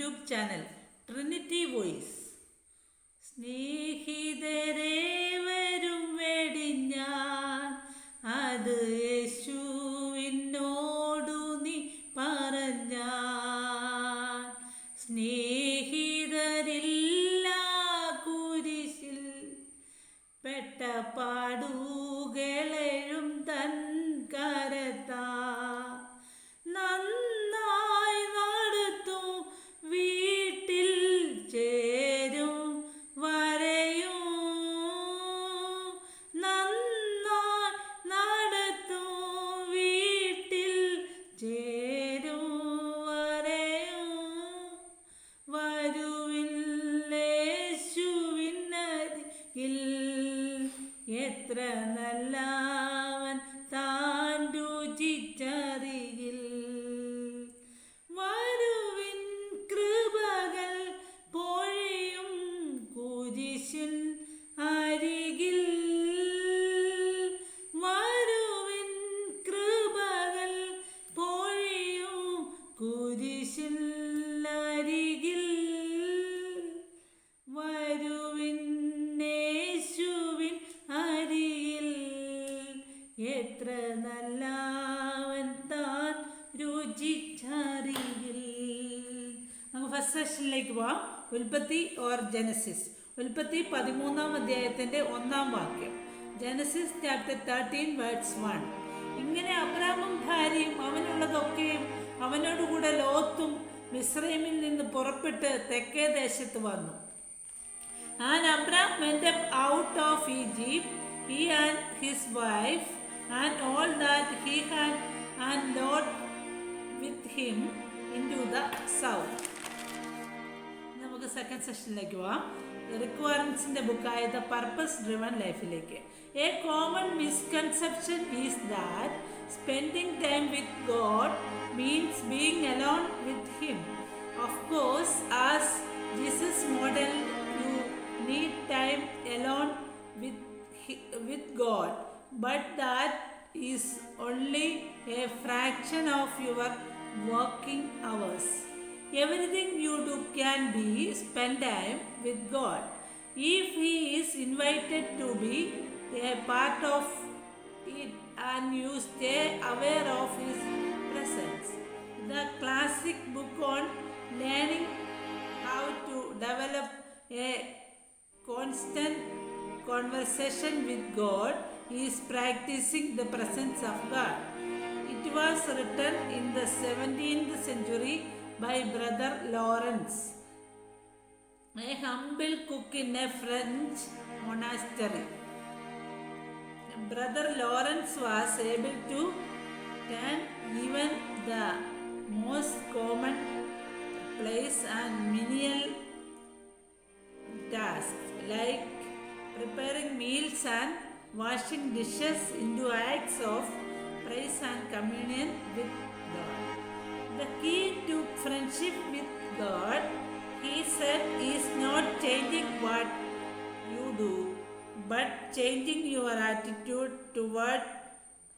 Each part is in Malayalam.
യൂട്യൂബ് ചാനൽ ട്രിനിറ്റി വോയിസ് സ്നേഹിതരെ ഫസ്റ്റ് പോവാം ഉൽപ്പത്തി ഓർ ജനസിസ്. ഉൽപ്പത്തി പതിമൂന്നാം അധ്യായത്തിന്റെ ഒന്നാം വാക്യം. Genesis chapter thirteen words one ഇങ്ങനെ അബ്രാമും ഭാര്യയും അവനുള്ളതൊക്കെയും അവനോടുകൂടെ ലോത്തും മിസ്രൈമിൽ നിന്ന് പുറപ്പെട്ട് തെക്കേ ദേശത്ത് വന്നു. And Abram went out of Egypt he and his wife and all that he had and Lot with him into the south. നമുക്ക് സെക്കൻഡ് സെഷനിലേക്ക് പോവാം. റിക്വയർമെൻസിന്റെ ബുക്കായ ദ പർപ്പസ് ഡ്രിവൺ ലൈഫിലേക്ക് a common misconception is that spending time with God means being alone with him of course as Jesus model you need time alone with hi- with God, but that is only a fraction of your working hours. Everything you do can be spend time with God. If He is invited to be a part of it and you stay aware of His presence. The classic book on learning how to develop a constant conversation with God is practicing the presence of God. It was written in the 17th century by Brother Lawrence, a humble cook in a French monastery. Brother Lawrence was able to turn even the most common place and menial tasks like preparing meals and washing dishes into acts of praise and communion with God. The key to friendship with God, he said, is not changing what you do, but changing your attitude toward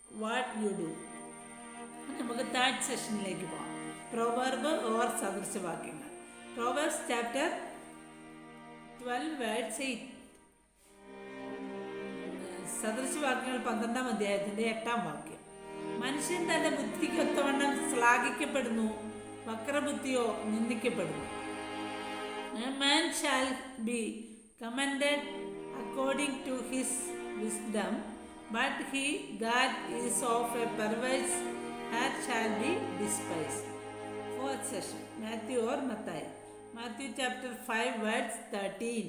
what you do. നമുക്ക് താഴ് സെഷനിലേക്ക് പോകാം proverb or സദൃശവാക്യങ്ങൾ Proverbs chapter twelve words eight സദൃശവാക്യങ്ങൾ പന്ത്രണ്ടാം അധ്യായത്തിന്റെ എട്ടാം വാക്യം മനുഷ്യൻ തന്റെ ബുദ്ധിക്കൊത്തവണ്ണം ശ്ലാഘിക്കപ്പെടുന്നു വക്രബുദ്ധിയോ നിന്ദിക്കപ്പെടുന്നു. Man shall be commended according to his wisdom but he that is of a perverse heart shall be despise fourth session Matthew or Mathai Matthew chapter five words thirteen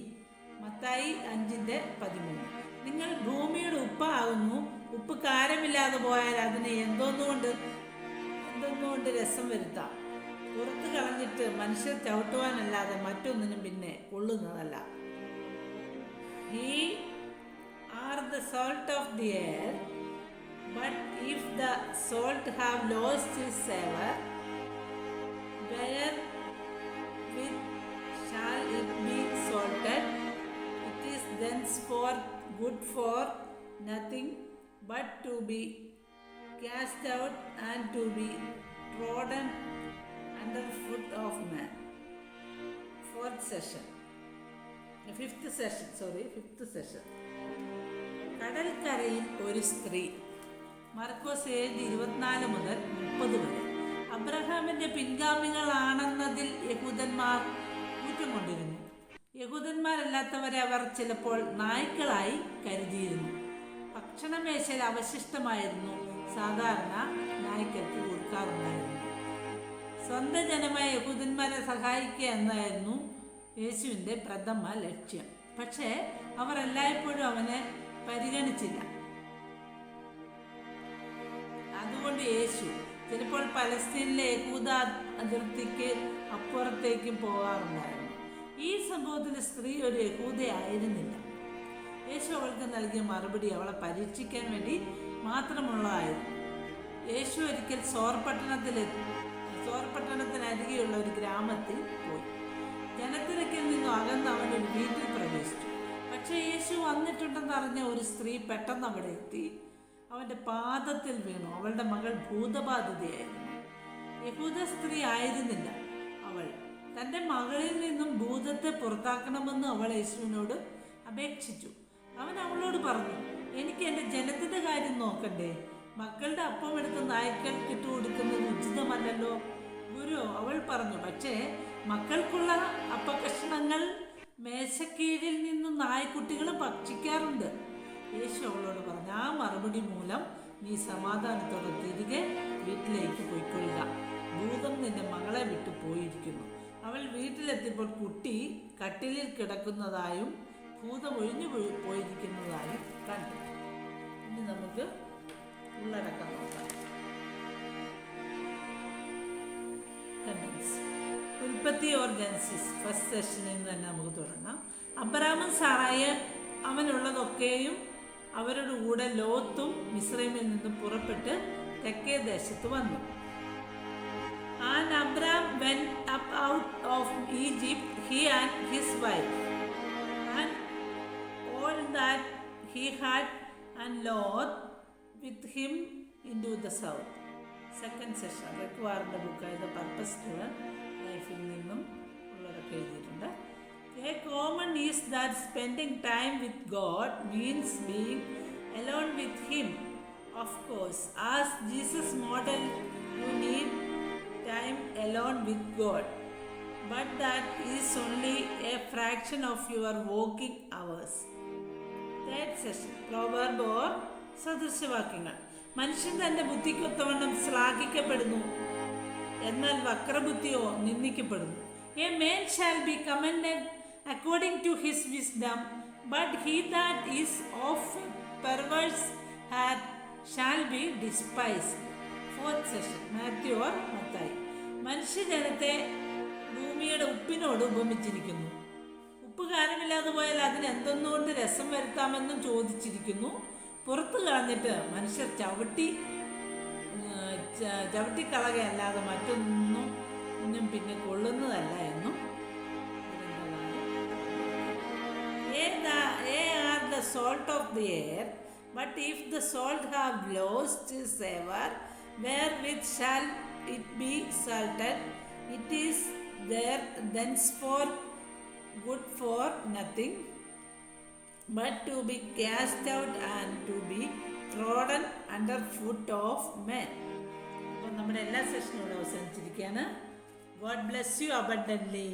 Mathai അഞ്ചിന്റെ പതിമൂന്ന്. നിങ്ങൾ ഭൂമിയുടെ ഉപ്പാകുന്നു ഉപ്പ് കാരമില്ലാതെ പോയാൽ അതിനെ എന്തോന്നുകൊണ്ട് എന്തൊന്നുകൊണ്ട് രസം വരുത്താം? പുറത്ത് കളഞ്ഞിട്ട് മനുഷ്യർ ചവിട്ടുവാനല്ലാതെ മറ്റൊന്നിനും പിന്നെ കൊള്ളുന്നതല്ല. He are the salt of the earth but if the salt have lost his savour where shall it it salted it is is for good for nothing. But to be cast out and to be trodden under foot of man. Fourth session. Fifth session sorry fifth session കടൽക്കരയിൽ ഒരു സ്ത്രീ മർക്കോസ് ഏഴ് ഇരുപത്തിനാല് മുതൽ മുപ്പത് വരെ അബ്രഹാമിന്റെ പിൻഗാമികളാണെന്നതിൽ യഹൂദന്മാർ കുറ്റം കൊണ്ടിരുന്നു യഹൂദന്മാരല്ലാത്തവരെ അവർ ചിലപ്പോൾ നായ്ക്കളായി കരുതിയിരുന്നു ഭക്ഷണമേശയിൽ അവശിഷ്ടമായിരുന്നു. സാധാരണ നായ്ക്കൾക്ക് കൊടുക്കാറുണ്ടായിരുന്നു. സ്വന്തം ജനമായ യഹൂദന്മാരെ സഹായിക്കുക എന്നായിരുന്നു യേശുവിന്റെ പ്രഥമ ലക്ഷ്യം. പക്ഷേ അവർ എല്ലായ്പ്പോഴും അവനെ പരിഗണിച്ചില്ല. അതുകൊണ്ട് യേശു ചിലപ്പോൾ പലസ്തീനിലെ യഹൂദ അതിർത്തിക്ക് അപ്പുറത്തേക്കും പോകാറുണ്ടായിരുന്നു. ഈ സംഭവത്തിൽ സ്ത്രീ ഒരു യഹൂദയായിരുന്നില്ല. യേശു അവൾക്ക് നൽകിയ മറുപടി അവളെ പരീക്ഷിക്കാൻ വേണ്ടി മാത്രമുള്ളതായിരുന്നു. യേശു ഒരിക്കൽ സോർപട്ടണത്തിൽ സോർപട്ടണത്തിനരികെയുള്ള ഒരു ഗ്രാമത്തിൽ പോയി. ജനത്തിരക്കിൽ നിന്നും അകന്ന് അവൻ ഒരു വീട്ടിൽ പ്രവേശിച്ചു. പക്ഷേ യേശു വന്നിട്ടുണ്ടെന്ന് അറിഞ്ഞ ഒരു സ്ത്രീ പെട്ടെന്ന് അവിടെ എത്തി. അവന്റെ പാദത്തിൽ വീണു. അവളുടെ മകൾ ഭൂതബാധിതയായിരുന്നു. യഹൂദ സ്ത്രീ ആയിരുന്നില്ല അവൾ. തന്റെ മകളിൽ നിന്നും ഭൂതത്തെ പുറത്താക്കണമെന്ന് അവൾ യേശുവിനോട് അപേക്ഷിച്ചു. അവൻ അവളോട് പറഞ്ഞു എനിക്ക് എന്റെ ജനത്തിന്റെ കാര്യം നോക്കണ്ടേ? മക്കളുടെ അപ്പം എടുത്ത് നായ്ക്കൾക്ക് ഇട്ട് കൊടുക്കുന്നത് ഉചിതമല്ലല്ലോ. ഗുരു അവൾ പറഞ്ഞു പക്ഷേ മക്കൾക്കുള്ള അപ്പകഷ്ണങ്ങൾ മേശക്കീഴിൽ നിന്ന് നായ്ക്കുട്ടികൾ ഭക്ഷിക്കാറുണ്ട്. യേശു അവളോട് പറഞ്ഞു ആ മറുപടി മൂലം നീ സമാധാനത്തോടെ തിരികെ വീട്ടിലേക്ക് പോയിക്കൊള്ളുക. ഭൂതം നിന്റെ മകളെ വിട്ടു പോയിരിക്കുന്നു. അവൾ വീട്ടിലെത്തിയപ്പോൾ കുട്ടി കട്ടിലിൽ കിടക്കുന്നതായും ഭൂതം പോയിരിക്കുന്നതായി പോയി പോയിരിക്കുന്നതായും കണ്ടു. ഇനി നമുക്ക് ഉള്ളടക്കം നോക്കാം. ഉൽപ്പത്തി ഓർഗാനിസിസ് ഫസ്റ്റ് സെഷനിൽ നിന്ന് തന്നെ നമുക്ക് തുടങ്ങാം. അബ്രാമൻ സാറായ അവനുള്ളതൊക്കെയും അവരുടെ കൂടെ ലോത്തും മിശ്രമിൽ നിന്നും പുറപ്പെട്ട് തെക്കേ ദേശത്ത് വന്നു. And Abram went up out of Egypt he and his wife that he had and Lot with him into the south. Second session റെക്വാറിന്റെ ബുക്കായത് പർപ്പസ് ഡ്രിവൺ ലൈഫിൽ നിന്നും ഉള്ളതൊക്കെ എഴുതിയിട്ടുണ്ട് a common is that spending time with God means being alone with him of course as Jesus model you need time alone with God but that is only a fraction of your working hours. Proverb or സദൃശവാക്യങ്ങൾ. മനുഷ്യൻ തന്റെ ബുദ്ധിക്കൊത്തവണ്ണം ശ്ലാഘിക്കപ്പെടുന്നു. എന്നാൽ വക്രബുദ്ധിയോ നിന്ദിക്കപ്പെടുന്നു. A man shall be commended according to his wisdom but he that is of perverse heart shall be despise fourth session Matthew or Mathai മനുഷ്യജനത്തെ ഭൂമിയുടെ ഉപ്പിനോട് ഉപമിച്ചിരിക്കുന്നു. ഉപ്പ് പോയാൽ അതിന് രസം വരുത്താമെന്നും ചോദിച്ചിരിക്കുന്നു. പുറത്ത് കളഞ്ഞിട്ട് മനുഷ്യർ ചവിട്ടി ചവിട്ടി കളകയല്ലാതെ ചവിട്ടിക്കളകയല്ലാതെ മറ്റൊന്നും ഒന്നും പിന്നെ കൊള്ളുന്നതല്ല എന്നും ye are the salt of the earth but if the salt have lost lost wherewith shall it be be it is there thence thenceforth good for nothing, but to be cast out and to be trodden under foot of men. അപ്പോൾ നമ്മുടെ എല്ലാ സെഷനും ഇവിടെ അവസാനിച്ചിരിക്കുകയാണ് ഗോഡ് ബ്ലെസ് യു അബണ്ടൻലി